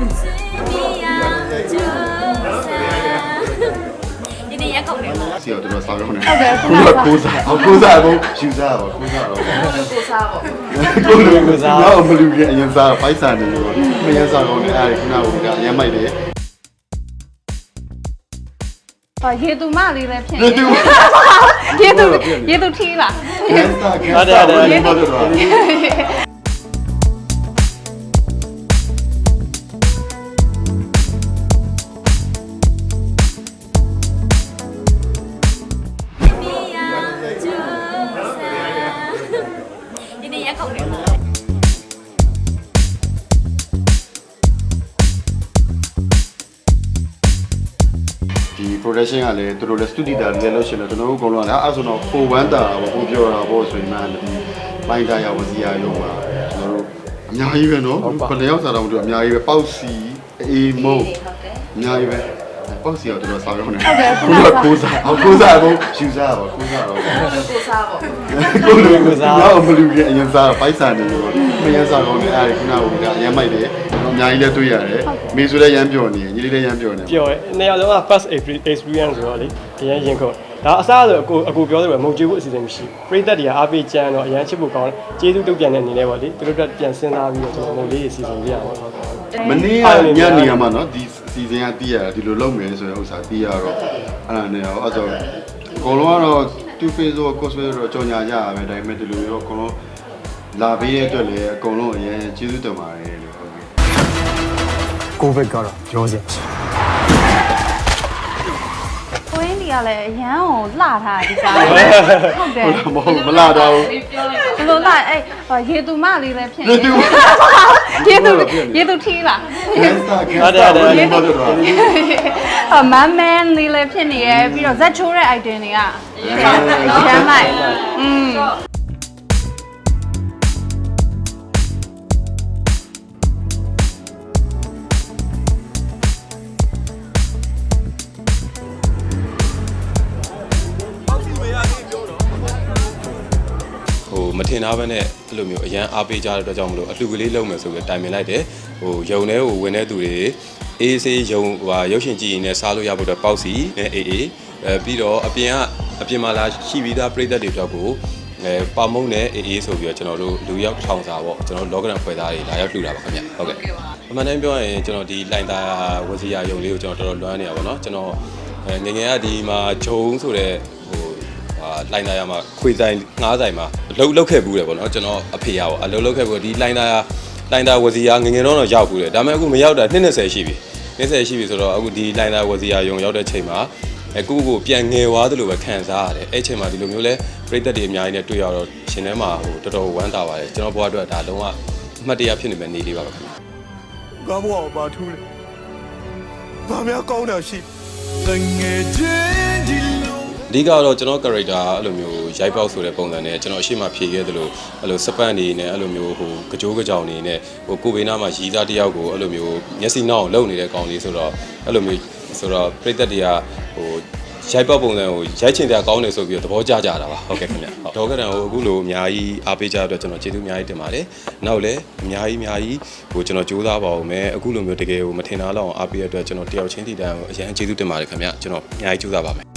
ဒီနေ့ရက်ကုန်တယ်ဟုတ်စီတော့တော်တော်ဆောင်းရုံနဲ့ဟုတ်တယ်ခုနကကိုးစားဟောကိုးစားဘုံယူစားပါကိုးစားတော့ကိုစားပေါ့ကိုလိုကိုစားတော့မလူကြီးအရင်စားပိုက်ဆန်နေလို့မရင်စားတော့လည်းအဲဒီခုနကကအရင်မိုက်တယ်ဟောရေသူမလေးလည်းဖြစ်ရေသူရေသူရေသူထီးလားကဲစားကဲ production ကလည်းသူတို့လည်း studio တာလည်းလုပ်ရှင်လို့ကျွန်တော်တို့အကုန်လုံးကလည်းအဲ့ဆိုတော့4-1တာပေါ့ကိုပြောတာပေါ့ဆိုရင်မှပိုင်းတာရဝစီရရုံပါကျွန်တော်တို့အများကြီးပဲနော်ဘယ်နှယောက်စားတော့မသိဘူးအများကြီးပဲပေါက်စီအေးမုံဟုတ်တယ်အများကြီးပဲပေါ့စီတော့တော်တော်ဆောင်းရုံနဲ့ဟုတ်တယ်ခုနကကိုးစားဟောကိုးစားဘုံယူစားပါကိုးစားတော့ကိုစားပေါ့ကိုလိုကိုစားတော့မလူကြီးအရင်စားပိုက်ဆန်နေလို့မရင်စားတော့လည်းအဲဒီခုနကအရင်မိုက်တယ် အများကြီးလည်းတွေ့ရတယ်မေဆိုလည်းရမ်းပြောနေညီလေးလည်းရမ်းပြောနေပြောရဲနှစ်ယောက်လုံးက first experience ဆိုတော့လေအရင်ရင်ခုန်ဒါအစားဆိုအကိုအကိုပြောသလိုမုံကျွေးဖို့အစီအစဉ်မရှိဘူးပရိသတ်တွေကအားပေးကြမ်းတော့အရင်ချစ်ဖို့ကောင်းကျေးဇူးတုတ်ပြန်တဲ့အနေနဲ့ပေါ့လေသူတို့ကပြန်စဉ်းစားပြီးတော့ကျွန်တော်မုံလေးတွေစီစဉ်ပြရအောင်ဟုတ်ကဲ့မနေ့ကညနေကမှနော်ဒီစီစဉ်ကတီးရတာဒီလိုလုပ်မယ်ဆိုတဲ့ဥစ္စာတီးရတော့အဲ့ဒါနဲ့ရောအဲ့ဆိုအကုန်လုံးကတော့ two face တော့ cosplay တော့ကြော်ညာကြရမယ်ဒါပေမဲ့ဒီလိုရောအကုန်လုံးလာပေးတဲ့အတွက်လည်းအကုန်လုံးအရင်ကျေးဇူးတင်ပါတယ်လို့ဟုတ် ကဲ့ကိုဗစ်ကတော့ပြောစရာမရှိကိုင်းဒီကလည်းအရန်ကိုလှထားဒီစားဟုတ်တယ်မဟုတ်မလာတော့ဘူးဘယ်လိုလှအဲ့ဟောရေသူမလေးလည်းဖြစ်ရေသူရေသူရေသူထီးလားကဲစားကဲစားဘယ်လိုလုပ်တော့ဟောမန်မန်လေးလည်းဖြစ်နေရပြီးတော့ဇက်ချိုးတဲ့ item တွေကရမ်းလိုက်อืม မထင်သားပဲနဲ့အဲ့လိုမျိုးအရန်အားပေးကြတဲ့အတွက်ကြောင့်မလို့အလှူကလေးလုပ်မယ်ဆိုပြီးတိုင်ပင်လိုက်တယ်ဟိုယုံထဲကိုဝင်တဲ့သူတွေအေးဆေးယုံဟိုဟာရုပ်ရှင်ကြည့်ရင်လည်းစားလို့ရဖို့အတွက်ပေါက်စီနဲ့အေးအေးအဲပြီးတော့အပြင်ကအပြင်မှာလာရှိပြီးသားပြည်သက်တွေအတွက်ကိုအဲပါမုံနဲ့အေးအေးဆိုပြီးတော့ကျွန်တော်တို့လူရောက်ထောင်စာပေါ့ကျွန်တော်တို့လောကရန်ဖွဲ့သားတွေလာရောက်လှူတာပါခင်ဗျဟုတ်ကဲ့အမှန်တမ်းပြောရင်ကျွန်တော်ဒီလိုင်တာဝစီယာယုံလေးကိုကျွန်တော်တော်တော်လွမ်းနေတာပေါ့နော်ကျွန်တော်အဲငယ်ငယ်ကဒီမှာဂျုံဆိုတဲ့ဟိုဟာ လိုင်းသားရမှာခွေဆိုင်ငားဆိုင်မှာအလုပ်လုပ်ခဲ့ဘူးတယ်ပေါ့နော်ကျွန်တော်အဖေရပေါ့အလုပ်လုပ်ခဲ့ဘူးဒီလိုင်းသားလိုင်းသားဝစီယာငယ်ငယ်တော့တော့ရောက်ဘူးတယ်ဒါပေမဲ့အခုမရောက်တာ20ရှိပြီ20ရှိပြီဆိုတော့အခုဒီလိုင်းသားဝစီယာယုံရောက်တဲ့ချိန်မှာအဲကိုကိုပြန်ငယ်သွားသလိုပဲခံစားရတယ်အဲ့ချိန်မှာဒီလိုမျိုးလဲပြည်သက်တွေအများကြီးနဲ့တွေ့ရတော့ရှင်ထဲမှာဟိုတော်တော်ဝမ်းသာပါတယ်ကျွန်တော်ဘဝအတွက်ဒါလုံးဝအမှတ်တရဖြစ်နေမဲ့နေလေးပါပဲခင်ဗျာငါဘဝကိုပါထူးတယ်ဘာများကောင်းတာရှိတငယ်ချင်းဒီလို အဓိကတော့ကျွန်တော် character အဲ့လိုမျိုးရိုက်ပေါက်ဆိုတဲ့ပုံစံနဲ့ကျွန်တော်အရှိမဖြေခဲ့သလိုအဲ့လိုစပန့်နေနဲ့အဲ့လိုမျိုးဟိုကြိုးကြောင်နေနဲ့ဟိုကိုဘေးနားမှာရီးသားတစ်ယောက်ကိုအဲ့လိုမျိုးမျက်စိနှောက်အောင်လုပ်နေတဲ့ကောင်လေးဆိုတော့အဲ့လိုမျိုးဆိုတော့ပြိသက်တွေကဟိုရိုက်ပေါက်ပုံစံကိုရိုက်ချင်တဲ့အကောင်းနေဆိုပြီးတော့သဘောကျကြတာပါဟုတ်ကဲ့ခင်ဗျဟုတ်ဒေါကရန်ကိုအခုလိုအများကြီးအားပေးကြတဲ့အတွက်ကျွန်တော်ကျေးဇူးအများကြီးတင်ပါတယ်နောက်လည်းအများကြီးအများကြီးဟိုကျွန်တော်ကြိုးစားပါအောင်မယ်အခုလိုမျိုးတကယ်ကိုမထင်တာလောက်အောင်အားပေးရတဲ့အတွက်ကျွန်တော်တယောက်ချင်းတည်တံကိုအရင်ကျေးဇူးတင်ပါတယ်ခင်ဗျကျွန်တော်အများကြီးကြိုးစားပါမယ်